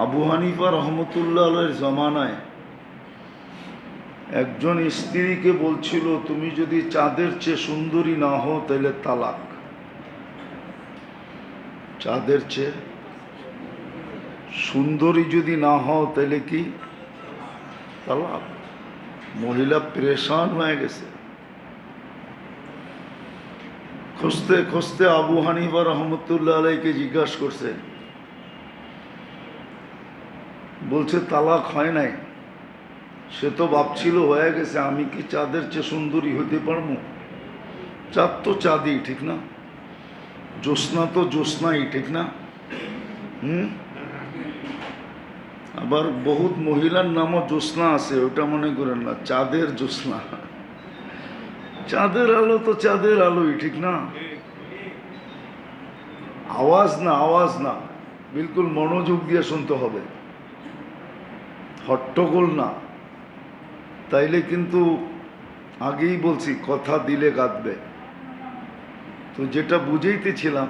আবু হানিফা রহমতুল্লাহ জমানায় একজন স্ত্রীকে বলছিল, তুমি যদি চাঁদের চেয়ে সুন্দরী না হও, তাহলে তালাক। চাঁদের চেয়ে সুন্দরী যদি না হও, তাহলে কি? তালাক। মহিলা প্রেশান হয়ে গেছে। খুঁজতে খুঁজতে আবু হানিফা রহমতুল্লাহ আলাইকে জিজ্ঞাসা করছে বলছে, তালাক হয় নাই। সে তো ভাবছিল হয়ে গেছে। আমি কি চাঁদের চেয়ে সুন্দরী হতে পারব? চাঁদ তো চাঁদই, ঠিক না? জ্যোৎস্না তো জ্যোৎস্নাই, ঠিক না? হুম? আবার বহুত মহিলার নামও জ্যোৎস্না আছে, ওটা মনে করেন না, চাঁদের জ্যোৎস্না। চাঁদের আলো তো চাঁদের আলোই, ঠিক না? আওয়াজ না আওয়াজ না। বিলকুল মনোযোগ দিয়ে শুনতে হবে। হট্টগোল না। তাইলে কিন্তু আগেই বলছি, কথা দিলে কাঁদবে তো যেটা বুঝাইতেছিলাম,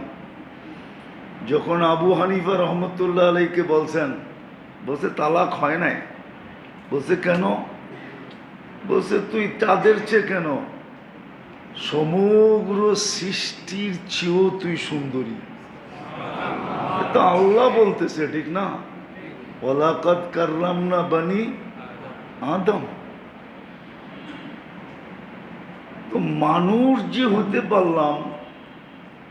যখন আবু হানিফা রহমতুল্লাহ আলাইকে বলছেন, বলছে, তালাক হয় নাই? বলছে, কেন? বলছে, তুই তাদের চেয়ে কেন? সমগ্র সৃষ্টির চেয়েও তুই সুন্দরী। এটা আল্লাহ বলতেছে, ঠিক না? ওলাকাত কারলাম না বানি আদম। তো মানুষ যে হতে পারলাম,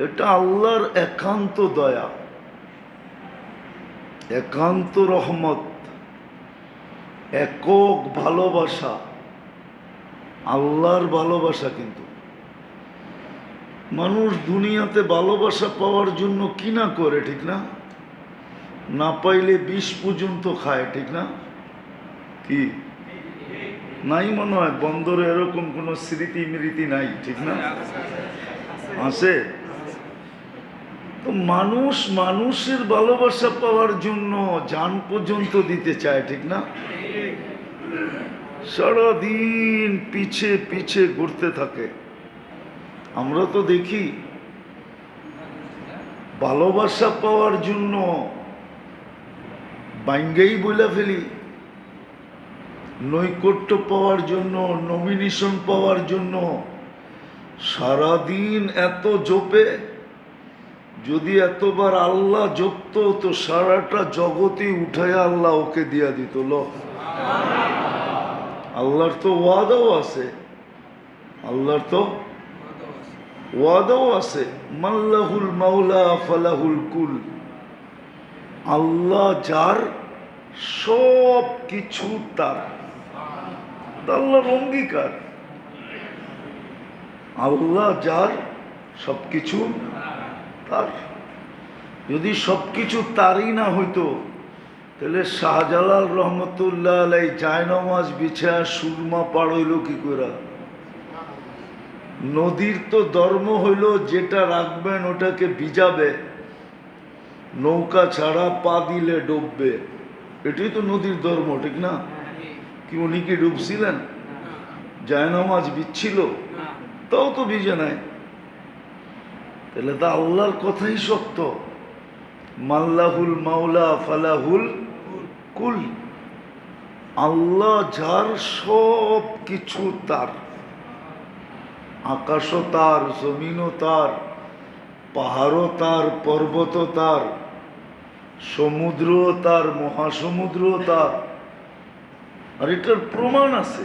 এটা আল্লাহর একান্ত দয়া, একান্ত রহমত, একক ভালোবাসা, আল্লাহর ভালোবাসা কিন্তু। মানুষ দুনিয়াতে ভালোবাসা পাওয়ার জন্য কি না করে, ঠিক না? না পাইলে বিষ পর্যন্ত খায়, ঠিক না? কি? নাই মনে হয়, বন্দরে এরকম কোনো স্মৃতি মৃতি নাই, ঠিক না? আছে? তো মানুষ মানুষের ভালোবাসা পাওয়ার জন্য যান পর্যন্ত দিতে চায়, ঠিক না? সারাদিন পিছে পিছে ঘুরতে থাকে। আমরা তো দেখি, ভালোবাসা পাওয়ার জন্য বাইঙ্গাই বলে ফেলি। নৈকট্য পাওয়ার জন্য নমিনেশন পাওয়ার জন্য, সারাদিন এত জোপে, যদি এতবার আল্লাহ জপত, তো সারাটা জগতে উঠায় আল্লাহ ওকে দিয়া দিত। ল। আল্লাহর তো ওয়াদাও আছে। আল্লাহর তো ওয়াদাও আছে। মাল্লাহুল মাওলা, ফালাহুল কুল। আল্লাহ যার সব কিছু তার আল্লাহর অঙ্গীকার। আল্লাহ যার সব কিছু তার। যদি সব কিছু তারই না হইতো, তাহলে শাহজালাল রহমতুল্লাহ আলাই জায়নমাজ বিছা সুরমা পাড়ইল কি করে নদীর তো ধর্ম হইল যেটা রাখবেন ওটাকে ভিজাবে, নৌকা ছাড়া পা দিলে ডুববে। এটাই তো নদীর ধর্ম, ঠিক না? কি উনি কি ডুবছিলেন জায়নমাজ বিচ্ছিল তাও তো ভিজে নাই। তাহলে তা আল্লাহর কথাই সত্য। মাল্লাহুল মাওলা ফালাহুল কুল। আল্লাহ যার সব কিছু তার। আকাশও তার, জমিনও তার, পাহাড়ও তার পর্বত তার। সমুদ্র তার, মহাসমুদ্র তার। আর এটার প্রমাণ আছে।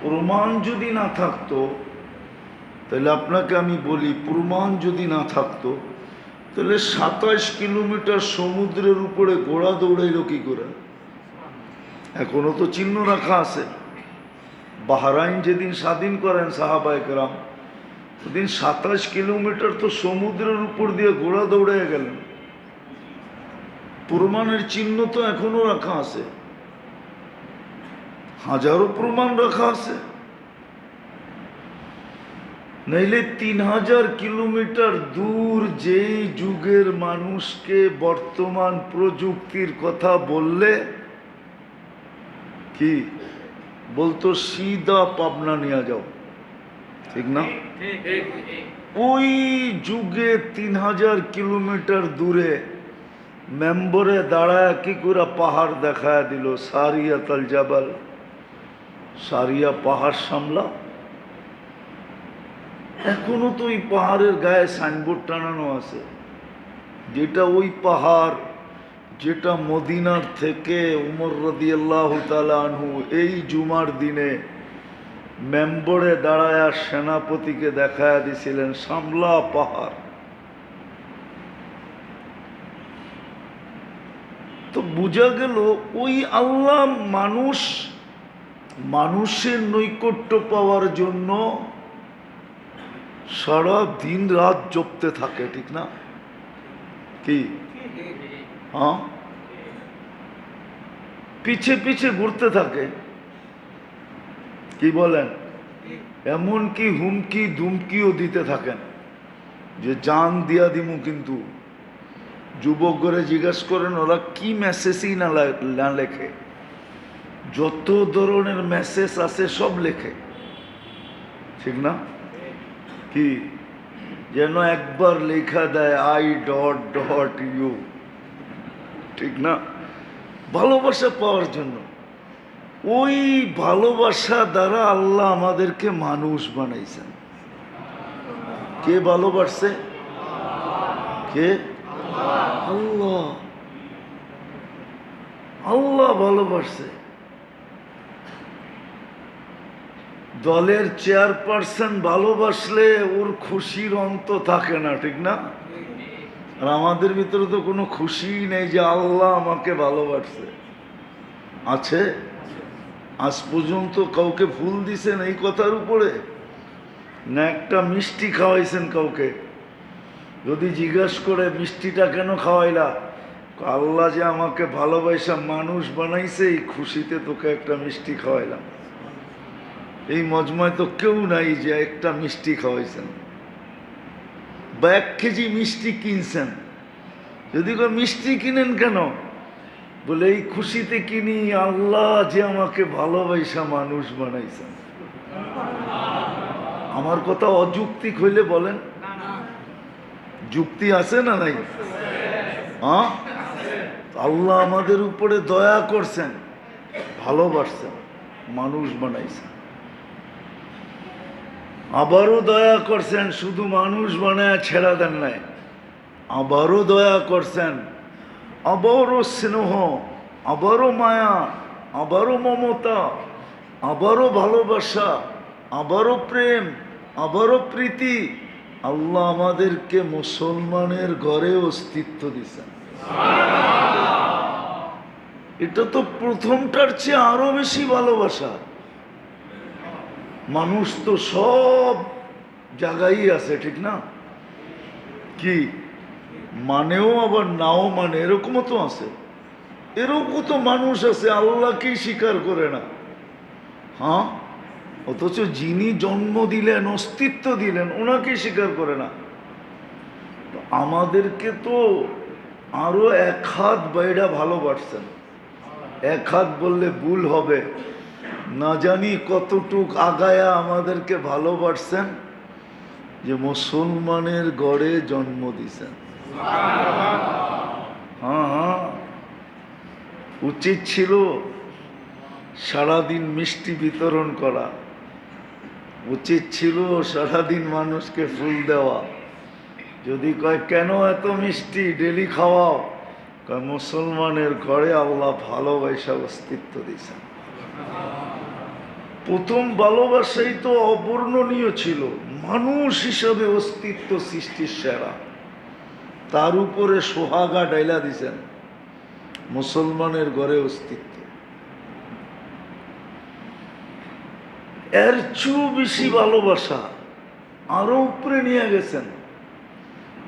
প্রমাণ যদি না থাকতো, তাহলে আপনাকে আমি বলি, প্রমাণ যদি না থাকতো, তাহলে সাতাশ কিলোমিটার সমুদ্রের উপরে ঘোড়া দৌড়াইল কি করে? এখনও তো চিহ্ন রাখা আছে। বাহরাইন যেদিন স্বাধীন করেন সাহাবায়করাম সেদিন সাতাশ কিলোমিটার তো সমুদ্রের উপর দিয়ে ঘোড়া দৌড়ে গেলেন। প্রমাণের চিহ্ন তো এখনও রাখা আছে। হাজারো প্রমাণ রাখা আছে। নইলে তিন হাজার কিলোমিটার দূর যেই যুগের মানুষকে বর্তমান প্রযুক্তির কথা বললে কি? বলতো সিধা পাবনা নিয়ে যাও। ঠিক না? ওই যুগে তিন হাজার কিলোমিটার দূরে মেম্বরে দাঁড়ায় কি করে পাহাড় দেখায় দিল? সারিয়া তাল জাবাল। সারিয়া পাহাড় সামলা। এখনও তো ওই পাহাড়ের গায়ে সাইনবোর্ড টানানো আছে। যেটা ওই পাহাড়, যেটা মদিনার থেকে উমর রদিয়াল্লাহ আনহু এই জুমার দিনে মেম্বরে দাঁড়ায়া সেনাপতিকে দেখায় দিছিলেন, সামলা পাহাড় তো বোঝা গেল ওই আল্লাহ মানুষ, মানুষের নৈকট্য পাওয়ার জন্য সারা দিন রাত জপতে থাকে, ঠিক না? কি? হ্যাঁ? পিছে পিছে ঘুরতে থাকে। কি বলেন? এমন কি হুমকি দুমকিও দিতে থাকেন। যে জান দিয়া দিমু কিন্তু। যুবক করে জিজ্ঞেস করেন, ওরা কি মেসেজই না না লেখে? যত ধরনের মেসেজ আছে, সব লেখে। ঠিক না? কি? যেন একবার লেখা দেয় আই ডট ডট ইউ ঠিক না? ভালোবাসা পাওয়ার জন্য। ওই ভালোবাসা দ্বারা আল্লাহ আমাদেরকে মানুষ বানাইছেন। কে ভালোবাসছে? কে? আল্লাহ। আল্লাহ ভালোবাসছে। দলের চেয়ারপারসন ভালোবাসলে ওর খুশির অন্ত থাকে না, ঠিক না? আর আমাদের ভিতরে তো কোনো খুশি নেই যে আল্লাহ আমাকে ভালোবাসছে। আছে? আজ পর্যন্ত কাউকে ফুল দিছেন এই কথার উপরে? না একটা মিষ্টি খাওয়াইছেন কাউকে? যদি জিজ্ঞাস করে মিষ্টিটা কেন খাওয়াইলা? আল্লাহ যে আমাকে ভালোবাসা মানুষ বানাইছে এই খুশিতে তোকে একটা মিষ্টি খাওয়াইলাম। এই মজমায় তো কেউ নাই যে একটা মিষ্টি খাওয়াইছেন। বা এক কেজি মিষ্টি কিনছেন। যদি কেউ মিষ্টি কিনেন কেন? বলে, এই খুশিতে কিনি আল্লাহ যে আমাকে ভালোবাসা মানুষ বানাইছেন। আমার কথা অযুক্তিক হইলে বলেন। যুক্তি আছে না নাই? হ্যাঁ? আল্লাহ আমাদের উপরে দয়া করছেন, ভালোবাসছেন, মানুষ বানাইছেন। আবারও দয়া করছেন, শুধু মানুষ বানায় ছেড়া দেন নাই। আবারও দয়া করছেন, আবারও স্নেহ, আবারও মায়া, আবারও মমতা, আবারও ভালোবাসা, আবারও প্রেম, আবারও প্রীতি আল্লাহ আমাদেরকে মুসলমানের ঘরে অস্তিত্ব দিছেন এটা তো প্রথমটার চেয়ে আরও বেশি ভালোবাসা। মানুষ তো সব জায়গায় আছে, ঠিক না? কি? মানেও আবার নাও মানে এরকমও তো আছে। এরকম তো মানুষ আছে, আল্লাহকেই স্বীকার করে না। হ্যাঁ? অথচ যিনি জন্ম দিলেন, অস্তিত্ব দিলেন, ওনাকে স্বীকার করে না। আমাদেরকে তো আরও এক হাত বাইরা ভালোবাসছেন এক হাত বললে ভুল হবে। না জানি কতটুক আগায়া আমাদেরকে ভালোবাসছেন যে মুসলমানের গড়ে জন্ম দিছেন হ্যাঁ হ্যাঁ। উচিত ছিল সারাদিন মিষ্টি বিতরণ করা। উচিত ছিল সারাদিন মানুষকে ফুল দেওয়া। যদি কয়, কেন এত মিষ্টি? ডেলি খাওয়াও? কয়, মুসলমানের ঘরে আল্লাহ ভালোবাসা অস্তিত্ব দিয়েছেন। প্রথম ভালোবাসাই তো অবর্ণনীয় ছিল। মানুষ হিসাবে অস্তিত্ব সৃষ্টির সেরা। তার উপরে সোহাগা ডাইলা দিছেন মুসলমানের ঘরে অস্তিত্ব। এর চেয়েও বেশি ভালোবাসা আরও উপরে নিয়ে গেছেন,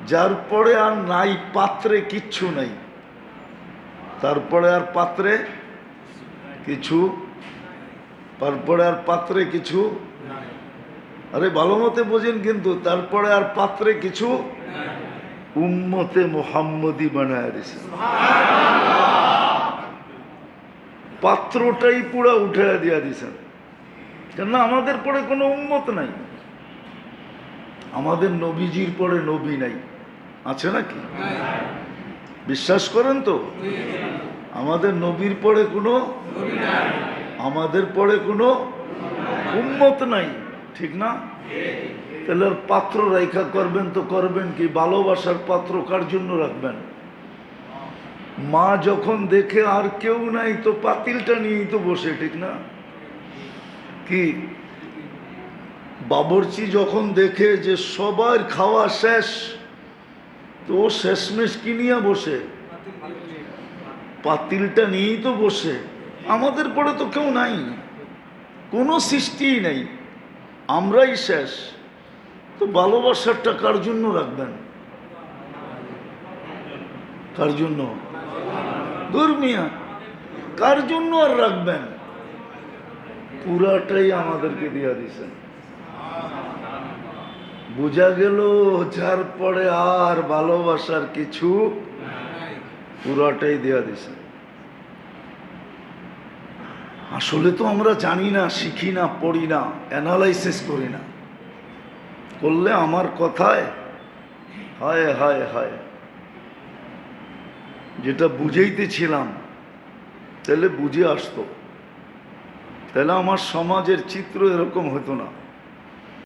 যার পরে আর নাই পাত্রে কিচ্ছু নাই। তারপরে আর পাত্রে কিছু তারপরে আর পাত্রে কিছু আরে ভালো মতে বোঝেন কিন্তু তারপরে আর পাত্রে কিছু উম্মতে মোহাম্মদী বানায় দিছে। পাত্রটাই পুরা উঠে দিয়া দিছেন। কেননা আমাদের পরে কোনো উন্মত নাই। আমাদের নবীজির পরে নবী নাই। আছে নাকি? বিশ্বাস করেন তো? আমাদের নবীর পরে কোনো আমাদের পরে কোনো উম্মত নাই। ঠিক না? তাহলে পাত্র রেখা করবেন তো করবেন কি? ভালোবাসার পাত্র কার জন্য রাখবেন? মা যখন দেখে আর কেউ নাই তো পাতিলটা নিয়েই তো বসে, ঠিক না? কি? বাবরচি যখন দেখে যে সবার খাওয়া শেষ, তো শেষমেশ কি নিয়ে বসে? পাতিলটা নিয়েই তো বসে। আমাদের পরে তো কেউ নাই। কোনো সৃষ্টিই নেই। আমরাই শেষ। তো ভালোবাসারটা কার জন্য রাখবেন? কার জন্য? ধর্মিয়া। কার জন্য আর রাখবেন? পুরাটাই আমাদেরকে দিয়া দিছেন। বোঝা গেল যার পরে আর ভালোবাসার কিছু পুরাটাই দেয়া দিছে আসলে তো আমরা জানি না, শিখি না, পড়ি না অ্যানালাইসিস করি না। করলে আমার কথায় হায় হায় হায়। যেটা বুঝেইতেছিলাম, তাহলে বুঝে আসতো। তাহলে আমার সমাজের চিত্র এরকম হতো না।